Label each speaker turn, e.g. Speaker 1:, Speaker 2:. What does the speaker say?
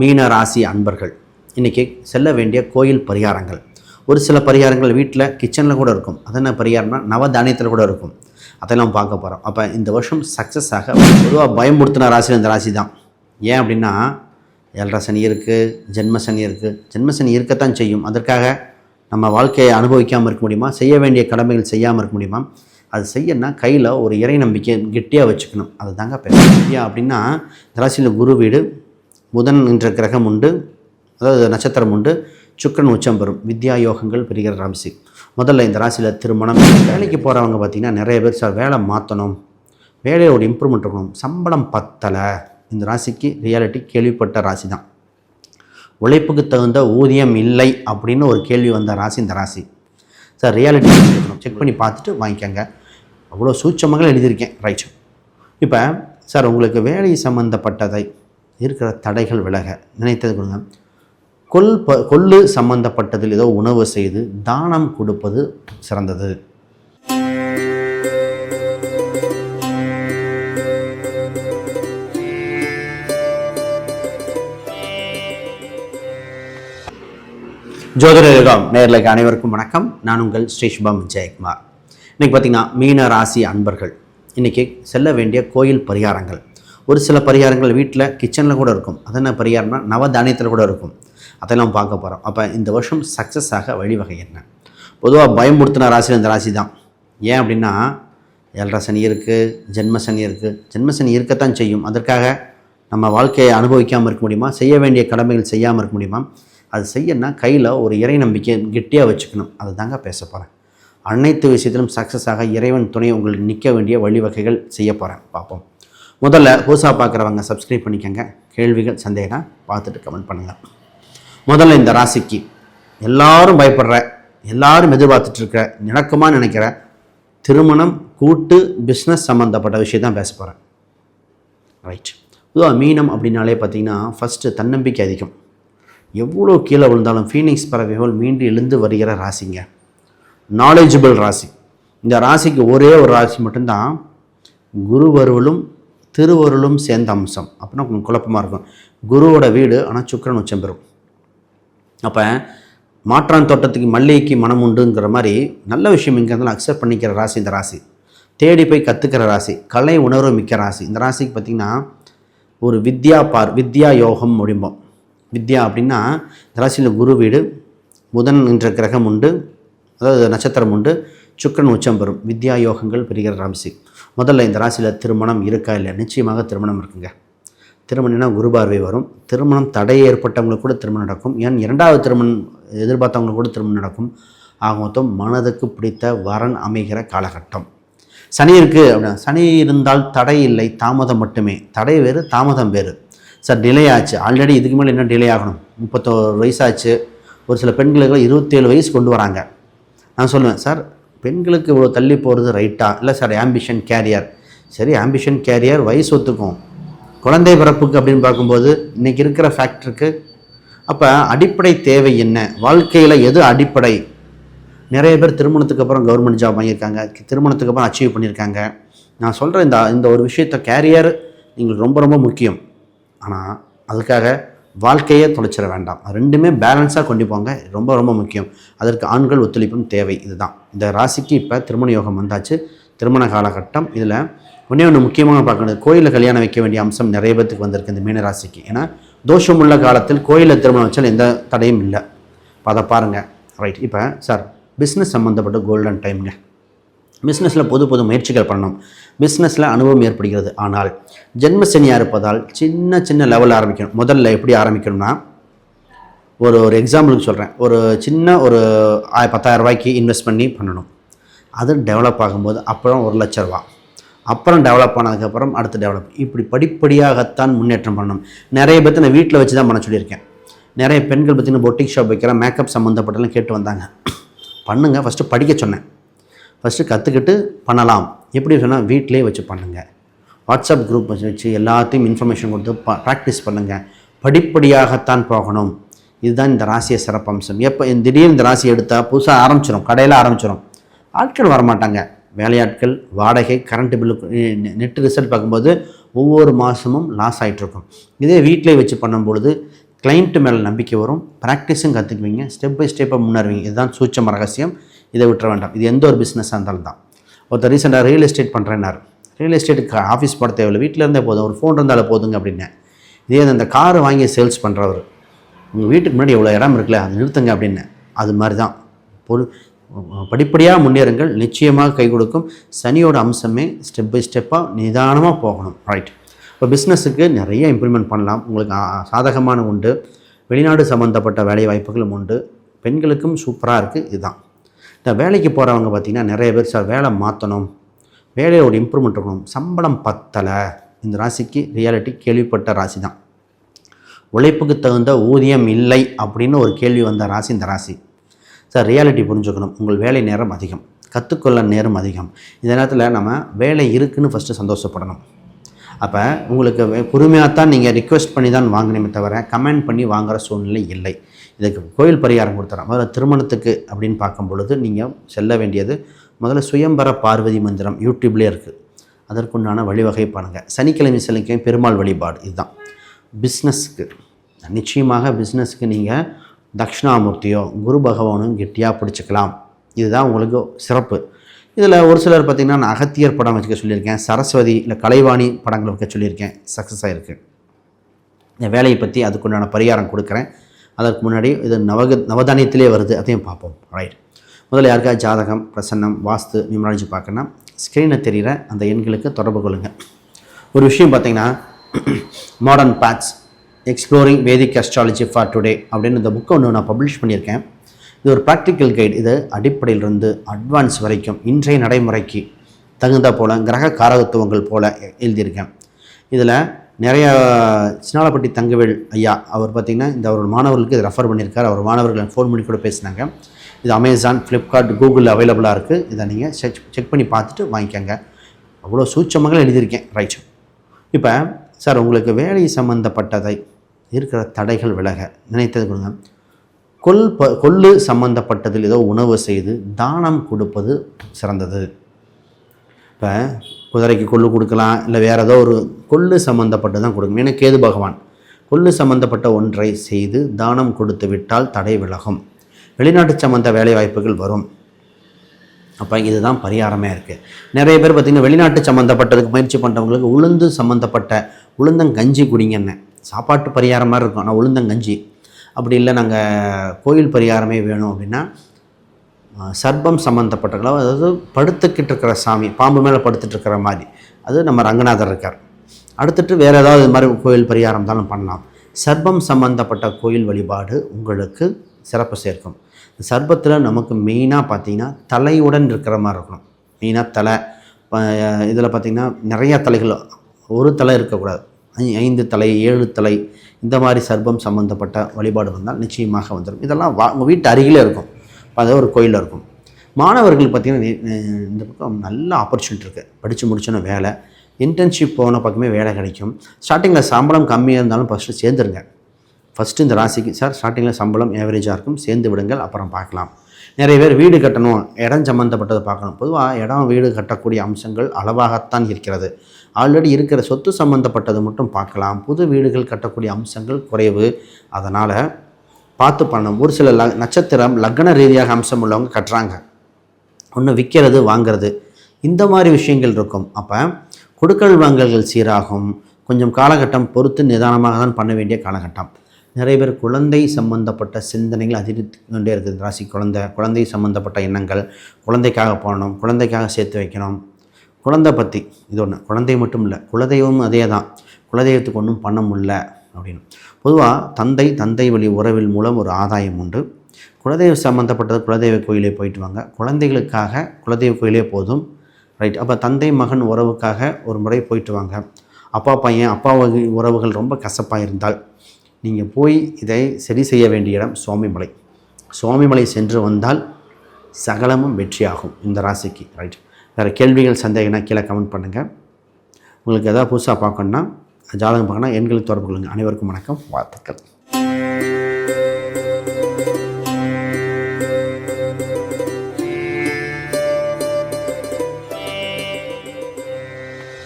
Speaker 1: மீன ராசி அன்பர்கள். இன்றைக்கி செல்ல வேண்டிய கோயில் பரிகாரங்கள். ஒரு சில பரிகாரங்கள் வீட்டில் கிச்சனில் கூட இருக்கும். அது என்ன பரிகாரம்னா நவதானியத்தில் கூட இருக்கும். அதெல்லாம் பார்க்க போகிறோம் அப்போ இந்த வருஷம் சக்ஸஸ் ஆக பொதுவாக பயமுறுத்தின ராசி இந்த ராசி தான். ஏன் அப்படின்னா ஏழரை சனி இருக்குது ஜென்மசனி இருக்குது ஜென்மசனி இருக்கத்தான் செய்யும். அதற்காக நம்ம வாழ்க்கையை அனுபவிக்காமல் இருக்க முடியுமா? செய்ய வேண்டிய கடமைகள் செய்யாமல் இருக்க முடியுமா? அது செய்யணும்னா கையில் ஒரு இறை நம்பிக்கை கெட்டியாக வச்சுக்கணும். அது தாங்க அப்படின்னா இந்த ராசியில் குரு வீடு புதன் என்ற கிரகம் உண்டு அதாவது நட்சத்திரம் உண்டு. சுக்கரன் உச்சம் பெறும். வித்யா யோகங்கள் பெறுகிற ராசி முதல்ல இந்த ராசியில் திருமணம் வேலைக்கு போகிறவங்க பார்த்திங்கன்னா நிறைய பேர் சார் வேலை மாற்றணும் வேலையோட இம்ப்ரூவ்மெண்ட் இருக்கணும். சம்பளம் பத்தலை. இந்த ராசிக்கு ரியாலிட்டி கேள்விப்பட்ட ராசி தான் உழைப்புக்கு தகுந்த ஊதியம் இல்லை அப்படின்னு ஒரு கேள்வி வந்த ராசி இந்த ராசி. சார் ரியாலிட்டி இருக்கணும் செக் பண்ணி பார்த்துட்டு வாங்கிக்கோங்க. அவ்வளோ சூட்சமாக எழுதியிருக்கேன். ரைட் இப்போ சார் உங்களுக்கு வேலை சம்மந்தப்பட்டதை இருக்கிற தடைகள் விலக. நினைத்தது கொடுங்க. கொல் ப கொள்ளு சம்பந்தப்பட்டதில் ஏதோ உணவு செய்து தானம் கொடுப்பது சிறந்தது. ஜோதிடகம் நேர்களுக்கு அனைவருக்கும் வணக்கம். நான் உங்கள் ஸ்ரீ சுபம் ஜெயக்குமார் இன்றைக்கி பார்த்தீங்கன்னா மீன ராசி அன்பர்கள். இன்றைக்கி செல்ல வேண்டிய கோயில் பரிகாரங்கள். ஒரு சில பரிகாரங்கள் வீட்டில் கிச்சனில் கூட இருக்கும். அது என்ன பரிகாரம்னா நவதானியத்தில் கூட இருக்கும். அதெல்லாம் பார்க்க போகிறோம் அப்போ இந்த வருஷம் சக்ஸஸ் ஆக வழிவகை என்ன? பொதுவாக பயமுறுத்தின ராசி இந்த ராசி தான். ஏன் அப்படின்னா ஏழரை சனி இருக்குது ஜென்மசனி இருக்குது ஜென்மசனி இருக்கத்தான் செய்யும். அதற்காக நம்ம வாழ்க்கையை அனுபவிக்காமல் இருக்க முடியுமா? செய்ய வேண்டிய கடமைகள் செய்யாமல் இருக்க முடியுமா? அது செய்யணும்னா கையில் ஒரு இறை நம்பிக்கை கெட்டியாக வச்சுக்கணும். அது தாங்க பேச போகிறேன் அனைத்து விஷயத்திலும் சக்ஸஸ் ஆக இறைவன் துணை உங்களுக்கு நிற்க வேண்டிய வழிவகைகள் செய்ய போகிறேன் பார்ப்போம். முதல்ல புதுசாக பார்க்குறவங்க சப்ஸ்கிரைப் பண்ணிக்கோங்க. கேள்விகள் சந்தேகம் பார்த்துட்டு கமெண்ட் பண்ணுங்கள் முதல்ல இந்த ராசிக்கு எல்லாரும் பயப்படுற எல்லாரும் எதிர்பார்த்துட்டு இருக்கிற நினைக்கிற திருமணம் கூட்டு பிஸ்னஸ் சம்மந்தப்பட்ட விஷயம் தான் பேச போகிறேன் ரைட் பொதுவாக மீனம் அப்படின்னாலே பார்த்தீங்கன்னா ஃபஸ்ட்டு தன்னம்பிக்கை அதிகம். எவ்வளோ கீழே விழுந்தாலும் ஃபீனிக்ஸ் பறவைகள் மீண்டு எழுந்து வருகிற ராசிங்க. நாலேஜபிள் ராசி. இந்த ராசிக்கு ஒரே ஒரு ராசி மட்டும்தான் குருவருவலும் திருவருளும் சேர்ந்த அம்சம். அப்படின்னா கொஞ்சம் குழப்பமாக இருக்கும். குருவோட வீடு ஆனால் சுக்கிரன் உச்சம் பெறும். அப்போ மாற்றான் தோட்டத்துக்கு மல்லிகைக்கு மனம் உண்டுங்கிற மாதிரி நல்ல விஷயம் இங்கே இருந்தாலும் அக்செப்ட் பண்ணிக்கிற ராசி இந்த ராசி. தேடி போய் கற்றுக்கிற ராசி. கலை உணர்வு மிக்க ராசி. இந்த ராசிக்கு பார்த்திங்கன்னா ஒரு வித்யா பார் வித்யா யோகம் முடிம்போம் வித்யா அப்படின்னா இந்த ராசியில் குரு வீடு புதன் என்ற கிரகம் உண்டு. அதாவது நட்சத்திரம் உண்டு. சுக்கிரன் உச்சம் பெறும். வித்யா யோகங்கள் பெறுகிற ராசி. முதல்ல இந்த ராசியில் திருமணம் இருக்கா இல்லை நிச்சயமாக திருமணம் இருக்குங்க. திருமணம்னா குரு பார்வை வரும். திருமணம் தடை ஏற்பட்டவங்களுக்கு கூட திருமணம் நடக்கும். ஏன்? இரண்டாவது திருமணம் எதிர்பார்த்தவங்களுக்கு கூட திருமணம் நடக்கும். ஆக மொத்தம் மனதுக்கு பிடித்த வரன் அமைகிற காலகட்டம். சனி இருக்குது அப்படின்னா சனி இருந்தால் தடை இல்லை தாமதம் மட்டுமே. தடை வேறு தாமதம் வேறு. சார் டிலே ஆச்சு. ஆல்ரெடி இதுக்கு மேலே என்ன டிலே ஆகணும்? முப்பத்தோரு வயசாச்சு. ஒரு சில பெண்களுக்கு இருபத்தேழு வயசு கொண்டு வராங்க. நான் சொல்லுவேன் சார் பெண்களுக்கு இவ்வளோ தள்ளி போகிறது ரைட்டா இல்லை சார் ஆம்பிஷன் கேரியர் சரி ஆம்பிஷன் கேரியர் வயசு ஒத்துக்கும். குழந்தை பிறப்புக்கு அப்படின்னு பார்க்கும்போது இன்றைக்கி இருக்கிற ஃபேக்டருக்கு அப்போ அடிப்படை தேவை என்ன? வாழ்க்கையில் எது அடிப்படை? நிறைய பேர் திருமணத்துக்கு அப்புறம் கவர்மெண்ட் ஜாப் வாங்கியிருக்காங்க. திருமணத்துக்கு அப்புறம் அச்சீவ் பண்ணியிருக்காங்க. நான் சொல்கிற இந்த இந்த ஒரு விஷயத்த கேரியர் நீங்கள் ரொம்ப ரொம்ப முக்கியம். ஆனால் அதுக்காக வாழ்க்கையே தொலைச்சிட வேண்டாம். ரெண்டுமே பேலன்ஸாக கொண்டு போங்க. ரொம்ப ரொம்ப முக்கியம். அதற்கு ஆண்கள் ஒத்துழைப்பும் தேவை. இதுதான். இந்த ராசிக்கு இப்போ திருமண யோகம் வந்தாச்சு. திருமண காலகட்டம். இதில் ஒன்றே ஒன்று முக்கியமாக பார்க்கணும் கோயிலில் கல்யாணம் வைக்க வேண்டிய அம்சம் நிறைய பேத்துக்கு வந்திருக்கு இந்த மீன ராசிக்கு. ஏன்னா தோஷமுள்ள காலத்தில் கோயிலில் திருமணம் வச்சால் எந்த தடையும் இல்லை. இப்போ அதை பாருங்கள் ரைட் இப்போ சார் பிஸ்னஸ் சம்மந்தப்பட்ட கோல்டன் டைம்ங்க பிஸ்னஸில் புது புது முயற்சிகள் பண்ணணும். பிஸ்னஸில் அனுபவம் ஏற்படுகிறது. ஆனால் ஜென்மசனியாக இருப்பதால் சின்ன சின்ன லெவலில் ஆரம்பிக்கணும். முதல்ல எப்படி ஆரம்பிக்கணும்னா ஒரு ஒரு எக்ஸாம்பிளுக்கு சொல்கிறேன் ஒரு சின்ன ஒரு ஆய- பத்தாயிரம் ரூபாய்க்கு இன்வெஸ்ட் பண்ணி பண்ணணும். அது டெவலப் ஆகும்போது அப்புறம் ஒரு லட்ச ரூபா. அப்புறம் டெவலப் ஆனதுக்கப்புறம் அடுத்து டெவலப் இப்படி படிப்படியாகத்தான் முன்னேற்றம் பண்ணணும். நிறைய பேர்த்து நான் வீட்டில் வச்சு தான் பண்ண சொல்லியிருக்கேன். நிறைய பெண்கள் பார்த்திங்கன்னா பொட்டிக் ஷாப் வைக்கிறேன். மேக்கப் சம்மந்தப்பட்டெல்லாம் கேட்டு வந்தாங்க. பண்ணுங்கள் ஃபஸ்ட்டு படிக்க சொன்னேன். ஃபஸ்ட்டு கற்றுக்கிட்டு பண்ணலாம். எப்படி சொன்னால் வீட்டிலே வச்சு பண்ணுங்கள் வாட்ஸ்அப் குரூப் வச்சு வச்சு எல்லாத்தையும் இன்ஃபர்மேஷன் கொடுத்து ப ப்ராக்டிஸ் பண்ணுங்கள் படிப்படியாகத்தான் போகணும். இதுதான் இந்த ராசியை சிறப்பம்சம். எப்போ திடீர்னு இந்த ராசி எடுத்தால் புதுசாக ஆரம்பிச்சிடும் கடையில் ஆரம்பிச்சிடும் ஆட்கள் வரமாட்டாங்க. வேலையாட்கள் வாடகை கரண்ட் பில்லு நெட் ரிசல்ட் பார்க்கும்போது ஒவ்வொரு மாதமும் லாஸ் ஆகிட்ருக்கும் இதே வீட்டிலே வச்சு பண்ணும்பொழுது கிளைண்ட்டு மேலே நம்பிக்கை வரும். ப்ராக்டிஸும் கற்றுக்குவீங்க ஸ்டெப் பை ஸ்டெப்பாக முன்னேறுவீங்க. இதுதான் சூட்சம ரகசியம். இதை விட்டுற வேண்டாம். இது எந்த ஒரு பிஸ்னஸாக இருந்தாலும் தான். ஒருத்தர் ரீசெண்டாக ரியல் எஸ்டேட் பண்ணுறேன்னாரு ரியல் எஸ்டேட்டுக்கு ஆஃபீஸ் போட தேவையில்லை. வீட்டில் இருந்தே போதும். ஒரு ஃபோன் இருந்தாலும் போதுங்க அப்படின்னேன் இதே அந்த கார் வாங்கி சேல்ஸ் பண்ணுறவர் உங்கள் வீட்டுக்கு முன்னாடி இவ்வளோ இடம் இருக்குல்ல அதை நிறுத்துங்க அப்படின்னு. அது மாதிரி தான் பொரு படிப்படியாக முன்னேறுங்கள். நிச்சயமாக கை கொடுக்கும். சனியோட அம்சமே ஸ்டெப் பை ஸ்டெப்பாக நிதானமாக போகணும். ரைட் இப்போ பிஸ்னஸுக்கு நிறைய இம்ப்ரூவ்மெண்ட் பண்ணலாம். உங்களுக்கு சாதகமான உண்டு. வெளிநாடு சம்மந்தப்பட்ட வேலை வாய்ப்புகளும் உண்டு. பெண்களுக்கும் சூப்பராக இருக்குது இதுதான். இந்த வேலைக்கு போகிறவங்க பார்த்திங்கன்னா நிறைய பேர் சார் வேலை மாற்றணும் வேலையோட இம்ப்ரூவ்மெண்ட் இருக்கணும். சம்பளம் பத்தலை. இந்த ராசிக்கு ரியாலிட்டி கேள்விப்பட்ட ராசி தான் உழைப்புக்கு தகுந்த ஊதியம் இல்லை அப்படின்னு ஒரு கேள்வி வந்த ராசி இந்த ராசி. சார் ரியாலிட்டி புரிஞ்சுக்கணும். உங்கள் வேலை நேரம் அதிகம். கற்றுக்கொள்ள நேரம் அதிகம். இந்த நேரத்தில் நம்ம வேலை இருக்குதுன்னு ஃபஸ்ட்டு சந்தோஷப்படணும். அப்போ உங்களுக்கு பொறுமையாக தான் நீங்கள் ரிக்வெஸ்ட் பண்ணி தான் வாங்கினமே தவிர கமெண்ட் பண்ணி வாங்குகிற சூழ்நிலை இல்லை. இதுக்கு கோயில் பரிகாரம் கொடுத்துறோம். முதல்ல திருமணத்துக்கு அப்படின்னு பார்க்கும் பொழுது நீங்கள் செல்ல வேண்டியது முதல்ல சுயம்பர பார்வதி மந்திரம் யூடியூப்லேயே இருக்குது அதற்குண்டான வழிவகை பண்ணுங்கள் சனிக்கிழமை சனிக்கிழமை பெருமாள் வழிபாடு இதுதான். பிஸ்னஸ்க்கு நிச்சயமாக பிஸ்னஸ்க்கு நீங்கள் தட்சிணாமூர்த்தியோ குரு பகவானும் கெட்டியாக பிடிச்சிக்கலாம். இதுதான் உங்களுக்கு சிறப்பு. இதில் ஒரு சிலர் பார்த்திங்கன்னா நான் அகத்தியர் படம் வச்சுக்க சொல்லியிருக்கேன். சரஸ்வதி இல்லை கலைவாணி படங்கள் வைக்க சொல்லியிருக்கேன். சக்ஸஸ் ஆகிருக்கு இந்த வேலையை பற்றி அதுக்குண்டான பரிகாரம் கொடுக்குறேன். அதற்கு முன்னாடி இது நவக நவதானியத்திலே வருது. அதையும் பார்ப்போம். ரைட் முதல்ல யாருக்கா ஜாதகம் பிரசன்னம் வாஸ்து நியூமராலஜி பார்க்கணும்னா ஸ்க்ரீனை தெரிகிற அந்த எண்களுக்கு தொடர்பு கொள்ளுங்கள் ஒரு விஷயம் பார்த்தீங்கன்னா modern paths exploring Vedic astrology for today அப்படின்னு இந்த புக்கை ஒன்று நான் பப்ளிஷ் பண்ணியிருக்கேன். இது ஒரு ப்ராக்டிக்கல் கைடு இது அடிப்படையிலிருந்து அட்வான்ஸ் வரைக்கும் இன்றைய நடைமுறைக்கு தகுந்த போல கிரக காரகத்துவங்கள் போல எழுதியிருக்கேன். இதில் நிறையா சினாலப்பட்டி தங்கவேல் ஐயா அவர் பார்த்திங்கன்னா இந்த அவர் மாணவர்களுக்கு இதை ரெஃபர் பண்ணியிருக்காரு. அவர் மாணவர்கள் ஃபோன் பண்ணி கூட பேசினாங்க. இது அமேசான் ஃப்ளிப்கார்ட் கூகுளில் அவைலபிளாக இருக்குது இதை நீங்கள் செக் செக் பண்ணி பார்த்துட்டு வாங்கிக்கோங்க. அவ்வளோ சூட்சமாக எழுதியிருக்கேன் ரைட் இப்போ சார் உங்களுக்கு வேலை சம்மந்தப்பட்டதை இருக்கிற தடைகள் விலக நினைத்தது கொடுங்க. கொல் ப கொள்ளு சம்மந்தப்பட்டதில் ஏதோ உணவு செய்து தானம் கொடுப்பது சிறந்தது. இப்போ குதிரைக்கு கொள்ளு கொடுக்கலாம் இல்லை வேறு ஏதோ ஒரு கொள்ளு சம்மந்தப்பட்டு தான் கொடுக்கணும். ஏன்னா கேது பகவான் கொள்ளு சம்மந்தப்பட்ட ஒன்றை செய்து தானம் கொடுத்து விட்டால் தடை விலகும். வெளிநாட்டு சம்மந்த வேலை வாய்ப்புகள் வரும். அப்போ இதுதான் பரிகாரமே இருக்குது நிறைய பேர் பார்த்திங்கன்னா வெளிநாட்டு சம்மந்தப்பட்டதுக்கு முயற்சி பண்ணுறவங்களுக்கு உளுந்து சம்மந்தப்பட்ட உளுந்தங்கஞ்சி குடிங்கன்னு. சாப்பாட்டு பரிகாரம் மாதிரி இருக்கும் ஆனால் உளுந்தங்கஞ்சி அப்படி இல்லை நாங்கள் கோயில் பரிகாரமே வேணும் அப்படின்னா சர்பம் சர்ப்பம் சம்மந்தப்பட்ட அதாவது படுத்துக்கிட்டு இருக்கிற சாமி பாம்பு மேலே படுத்துட்டு இருக்கிற மாதிரி. அது நம்ம ரங்கநாதர் இருக்கார். அடுத்துட்டு வேறு ஏதாவது இது மாதிரி கோயில் பரிகாரம் தானே பண்ணலாம். சர்பம் சம்மந்தப்பட்ட கோயில் வழிபாடு உங்களுக்கு சிறப்பு சேர்க்கும். சர்பத்தில் நமக்கு மெயினாக பார்த்தீங்கன்னா தலையுடன் இருக்கிற மாதிரி இருக்கணும். மெயினாக தலை இதில் பார்த்திங்கன்னா நிறையா தலைகள் ஒரு தலை இருக்கக்கூடாது. ஐந்து தலை ஏழு தலை இந்த மாதிரி சர்பம் சம்மந்தப்பட்ட வழிபாடு வந்தால் நிச்சயமாக வந்துடும். இதெல்லாம் வா உங்கள் வீட்டு அருகிலே இருக்கும். அது ஒரு கோயிலில் இருக்கும். மாணவர்கள் பார்த்திங்கன்னா இந்த பக்கம் நல்ல ஆப்பர்ச்சுனிட்டி இருக்குது படித்து முடிச்சோன்னா வேலை. இன்டர்ன்ஷிப் போன பக்கமே வேலை கிடைக்கும். ஸ்டார்டிங்கில் சம்பளம் கம்மியாக இருந்தாலும் ஃபஸ்ட்டு சேர்ந்துருங்க. ஃபஸ்ட்டு இந்த ராசிக்கு சார் ஸ்டார்டிங்கில் சம்பளம் ஏவரேஜாக இருக்கும். சேர்ந்து விடுங்கள் அப்புறம் பார்க்கலாம். நிறைய பேர் வீடு கட்டணும். இடம் சம்மந்தப்பட்டதை பார்க்கணும். பொதுவாக இடம் வீடு கட்டக்கூடிய அம்சங்கள் அளவாகத்தான் இருக்கிறது. ஆல்ரெடி இருக்கிற சொத்து சம்மந்தப்பட்டது மட்டும் பார்க்கலாம். புது வீடுகள் கட்டக்கூடிய அம்சங்கள் குறைவு. அதனால் பார்த்து பண்ணணும். ஒரு சில ல நட்சத்திரம் லக்ன ரீதியாக அம்சம் உள்ளவங்க கட்டுறாங்க. ஒன்று விற்கிறது வாங்கிறது இந்த மாதிரி விஷயங்கள் இருக்கும். அப்போ கொடுக்கல் வாங்கல்கள் சீராகும். கொஞ்சம் காலகட்டம் பொறுத்து நிதானமாக தான் பண்ண வேண்டிய காலகட்டம். நிறைய பேர் குழந்தை சம்பந்தப்பட்ட சிந்தனைகள் அதிகரித்து கொண்டே இருக்குது. ராசி குழந்தை குழந்தை சம்பந்தப்பட்ட எண்ணங்கள் குழந்தைக்காக போகணும் குழந்தைக்காக சேர்த்து வைக்கணும். குழந்தை பற்றி இது ஒன்று குழந்தை மட்டும் இல்லை குலதெய்வமும் அதே தான். குலதெய்வத்துக்கு ஒன்றும் பண்ண முடில அப்படின்னு. பொதுவாக தந்தை தந்தை வழி உறவில் மூலம் ஒரு ஆதாயம் உண்டு. குலதெய்வ சம்மந்தப்பட்டது குலதெய்வ கோயிலே போயிட்டு வாங்க. குழந்தைகளுக்காக குலதெய்வ கோயிலே போதும். ரைட் அப்போ தந்தை மகன் உறவுக்காக ஒரு முறை போயிட்டு வாங்க. அப்பா பையன் அப்பா உறவுகள் ரொம்ப கசப்பாக இருந்தால் நீங்கள் போய் இதை சரி செய்ய வேண்டிய இடம் சுவாமிமலை. சுவாமிமலை சென்று வந்தால் சகலமும் வெற்றியாகும் இந்த ராசிக்கு. ரைட் வேறு கேள்விகள் சந்தேகம்னா கீழே கமெண்ட் பண்ணுங்கள் உங்களுக்கு எதாவது புதுசாக பார்க்கணுன்னா ஜாதகம் பார்க்கணும் எண்களுக்கு தொடர்பு கொள்ளுங்கள். அனைவருக்கும் வணக்கம். வாழ்த்துக்கள்.